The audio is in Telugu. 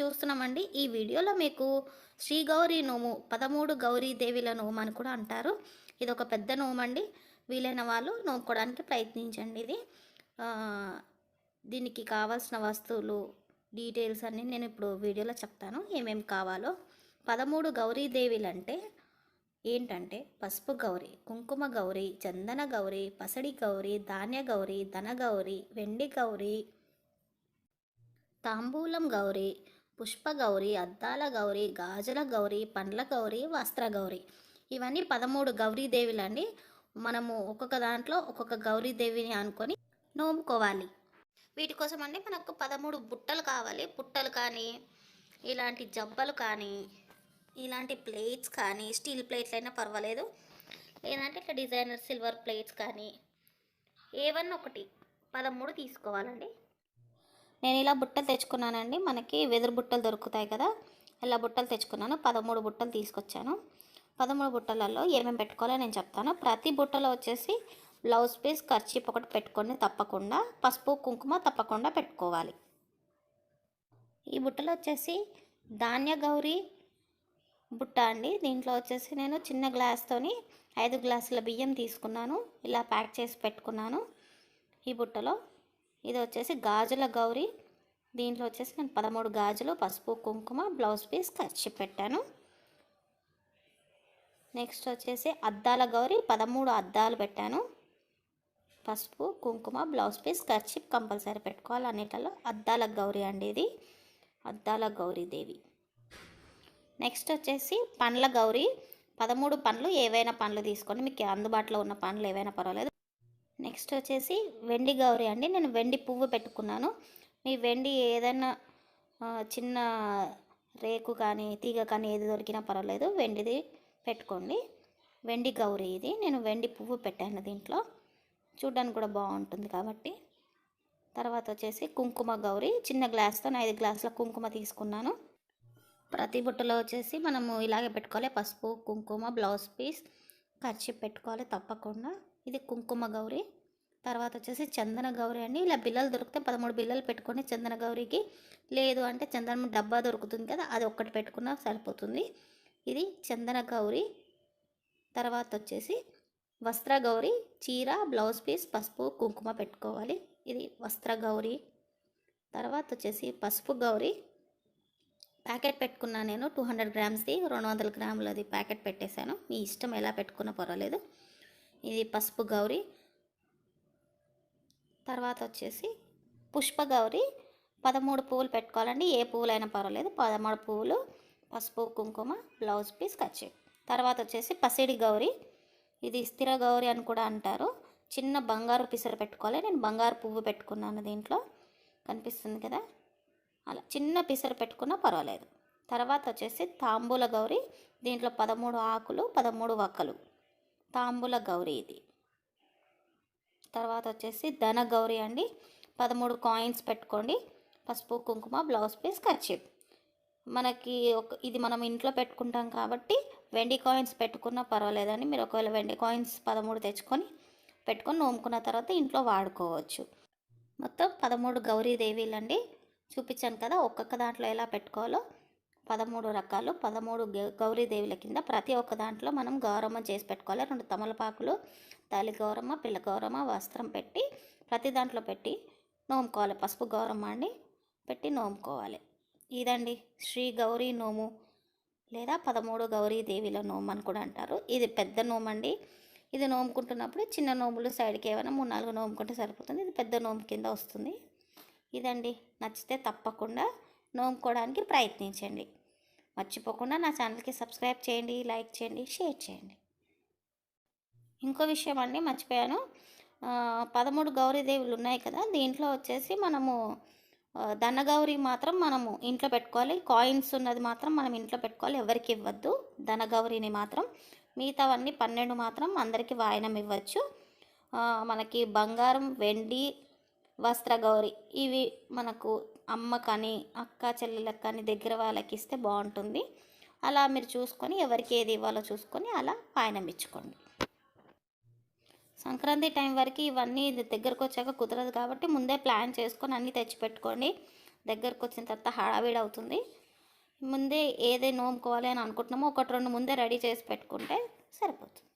చూస్తున్నామండి. ఈ వీడియోలో మీకు శ్రీ గౌరీ నోము పదమూడు గౌరీ దేవిల నోము అని కూడా అంటారు. ఇది ఒక పెద్ద నోము అండి వీలైన వాళ్ళు నోముకోవడానికి ప్రయత్నించండి ఇది. దీనికి కావాల్సిన వస్తువులు డీటెయిల్స్ అన్నీ నేను ఇప్పుడు వీడియోలో చెప్తాను. ఏమేమి కావాలో. పదమూడు గౌరీదేవిలు అంటే ఏంటంటే పసుపు గౌరి కుంకుమ గౌరి చందన గౌరి పసడి గౌరి ధాన్య గౌరి ధన గౌరి వెండి గౌరి తాంబూలం గౌరి పుష్ప గౌరి అద్దాల గౌరి గాజుల గౌరి పండ్ల గౌరి వస్త్ర గౌరి. ఇవన్నీ పదమూడు గౌరీదేవులు అండి మనము ఒక్కొక్క దాంట్లో ఒక్కొక్క గౌరీదేవిని అనుకొని నోముకోవాలి. వీటి కోసం అండి మనకు పదమూడు బుట్టలు కావాలి. బుట్టలు కానీ ఇలాంటి జబ్బలు కానీ ఇలాంటి ప్లేట్స్ కానీ స్టీల్ ప్లేట్లు అయినా పర్వాలేదు. లేదంటే ఇట్లా డిజైనర్ సిల్వర్ ప్లేట్స్ కానీ ఏవన్నా ఒకటి పదమూడు తీసుకోవాలండి. నేను ఇలా బుట్టలు తెచ్చుకున్నానండి. మనకి వెదురు బుట్టలు దొరుకుతాయి కదా. ఇలా బుట్టలు తెచ్చుకున్నాను. పదమూడు బుట్టలు తీసుకొచ్చాను. పదమూడు బుట్టలలో ఏమేమి పెట్టుకోవాలో నేను చెప్తాను. ప్రతి బుట్టలో వచ్చేసి బ్లౌజ్ పీస్ ఖర్చీప్ ఒకటి పెట్టుకొని తప్పకుండా పసుపు కుంకుమ తప్పకుండా పెట్టుకోవాలి. ఈ బుట్టలో వచ్చేసి ధాన్య గౌరీ బుట్ట అండి. దీంట్లో వచ్చేసి నేను చిన్న గ్లాస్తోని ఐదు గ్లాసుల బియ్యం తీసుకున్నాను. ఇలా ప్యాక్ చేసి పెట్టుకున్నాను ఈ బుట్టలో. ఇది వచ్చేసి గాజుల గౌరీ. దీంట్లో వచ్చేసి నేను పదమూడు గాజులు పసుపు కుంకుమ బ్లౌజ్ పీస్ ఖర్చు పెట్టాను. నెక్స్ట్ వచ్చేసి అద్దాల గౌరీ పదమూడు అద్దాలు పెట్టాను. పసుపు కుంకుమ బ్లౌజ్ పీస్ ఖర్చు కంపల్సరీ పెట్టుకోవాలి అన్నిటిలో అద్దాల గౌరీ అండి ఇది. అద్దాల గౌరీదేవి నెక్స్ట్ వచ్చేసి పండ్ల గౌరీ. పదమూడు పండ్లు ఏవైనా పండ్లు తీసుకోండి. మీకు అందుబాటులో ఉన్న పండ్లు ఏవైనా పర్వాలేదు. నెక్స్ట్ వచ్చేసి వెండి గౌరీ అండి. నేను వెండి పువ్వు పెట్టుకున్నాను. మీ వెండి ఏదైనా చిన్న రేకు కానీ తీగ కానీ ఏది దొరికినా పర్వాలేదు. వెండిది పెట్టుకోండి. వెండి గౌరీ ఇది. నేను వెండి పువ్వు పెట్టాను దీంట్లో. చూడడానికి కూడా బాగుంటుంది కాబట్టి. తర్వాత వచ్చేసి కుంకుమ గౌరీ. చిన్న గ్లాస్తో ఐదు గ్లాసుల కుంకుమ తీసుకున్నాను. ప్రతి బుట్టలో వచ్చేసి మనము ఇలాగే పెట్టుకోవాలి. పసుపు కుంకుమ బ్లౌజ్ పీస్. ఖర్చు పెట్టుకోవాలి తప్పకుండా. ఇది కుంకుమ గౌరీ. తర్వాత వచ్చేసి చందన గౌరీ అండి. ఇలా బిల్లలు దొరికితే పదమూడు బిల్లలు పెట్టుకొని చందన గౌరీకి. లేదు అంటే చందనం డబ్బా దొరుకుతుంది కదా అది ఒక్కటి పెట్టుకున్నా సరిపోతుంది. ఇది చందన గౌరీ. తర్వాత వచ్చేసి వస్త్ర గౌరీ చీర బ్లౌజ్ పీస్ పసుపు కుంకుమ పెట్టుకోవాలి. ఇది వస్త్ర గౌరీ. తర్వాత వచ్చేసి పసుపు గౌరీ. ప్యాకెట్ పెట్టుకున్నా నేను టూ హండ్రెడ్ గ్రామ్స్ది రెండు వందల గ్రాములది ప్యాకెట్ పెట్టేశాను. మీ ఇష్టం ఎలా పెట్టుకున్నా పర్వాలేదు. ఇది పసుపు గౌరీ. తర్వాత వచ్చేసి పుష్ప గౌరీ. పదమూడు పువ్వులు పెట్టుకోవాలండి. ఏ పువ్వులైనా పర్వాలేదు. పదమూడు పువ్వులు పసుపు కుంకుమ బ్లౌజ్ పీస్ కచ్చి. తర్వాత వచ్చేసి పసిడి గౌరీ. ఇది స్థిర గౌరీ అని కూడా అంటారు. చిన్న బంగారు పిసర పెట్టుకోవాలి. నేను బంగారు పువ్వు పెట్టుకున్నాను దీంట్లో. కనిపిస్తుంది కదా? అలా చిన్న పిసర పెట్టుకున్నా పర్వాలేదు. తర్వాత వచ్చేసి తాంబూల గౌరీ. దీంట్లో పదమూడు ఆకులు పదమూడు వక్కలు. తాంబూల గౌరీ ఇది. తర్వాత వచ్చేసి ధన గౌరీ అండి. పదమూడు కాయిన్స్ పెట్టుకోండి. పసుపు కుంకుమ బ్లౌజ్ పీస్ ఖర్చీప్ మనకి ఒక ఇది మనం ఇంట్లో పెట్టుకుంటాం కాబట్టి వెండి కాయిన్స్ పెట్టుకున్నా పర్వాలేదని మీరు ఒకవేళ వెండి కాయిన్స్ పదమూడు తెచ్చుకొని పెట్టుకొని నోముకున్న తర్వాత ఇంట్లో వాడుకోవచ్చు. మొత్తం పదమూడు గౌరీదేవీలు అండి చూపించాను కదా ఒక్కొక్క దాంట్లో ఎలా పెట్టుకోవాలో. పదమూడు రకాలు పదమూడు గౌరీదేవుల కింద ప్రతి ఒక్క దాంట్లో మనం గౌరమ్మ చేసి పెట్టుకోవాలి. రెండు తమలపాకులు తల్లి గౌరమ్మ పిల్ల గౌరమ్మ వస్త్రం పెట్టి ప్రతి దాంట్లో పెట్టి నోముకోవాలి. పసుపు గౌరమ్మ అండి పెట్టి నోముకోవాలి. ఇదండి శ్రీ గౌరీ నోము లేదా పదమూడు గౌరీదేవిల నోము అని కూడా అంటారు. ఇది పెద్ద నోము అండి ఇది నోముకుంటున్నప్పుడు చిన్న నోములు సైడ్కి ఏమైనా మూడు నాలుగు నోముకుంటే సరిపోతుంది. ఇది పెద్ద నోము కింద వస్తుంది. ఇదండి. నచ్చితే తప్పకుండా నోముకోవడానికి ప్రయత్నించండి. మర్చిపోకుండా నా ఛానల్కి సబ్స్క్రైబ్ చేయండి లైక్ చేయండి షేర్ చేయండి. ఇంకో విషయం అండి మర్చిపోయాను. పదమూడు గౌరీదేవులు ఉన్నాయి కదా దీంట్లో వచ్చేసి మనము ధనగౌరి మాత్రం మనము ఇంట్లో పెట్టుకోవాలి. కాయిన్స్ ఉన్నది మాత్రం మనం ఇంట్లో పెట్టుకోవాలి ఎవరికి ఇవ్వద్దు. ధనగౌరిని మాత్రం మిగతావన్నీ పన్నెండు మాత్రం అందరికీ వాయనం ఇవ్వచ్చు. మనకి బంగారం వెండి వస్త్ర గౌరి ఇవి మనకు అమ్మ కానీ అక్క చెల్లెలకు కానీ దగ్గర వాళ్ళకి ఇస్తే బాగుంటుంది. అలా మీరు చూసుకొని ఎవరికి ఏది ఇవ్వాలో చూసుకొని అలా పాయనం ఇచ్చుకోండి. సంక్రాంతి టైం వరకు ఇవన్నీ దగ్గరకు వచ్చాక కుదరదు కాబట్టి ముందే ప్లాన్ చేసుకొని అన్నీ తెచ్చిపెట్టుకోండి. దగ్గరకు వచ్చిన తర్వాత హడావిడి అవుతుంది. ముందే ఏదే నోముకోవాలి అని అనుకుంటున్నామో ఒకటి రెండు ముందే రెడీ చేసి పెట్టుకుంటే సరిపోతుంది.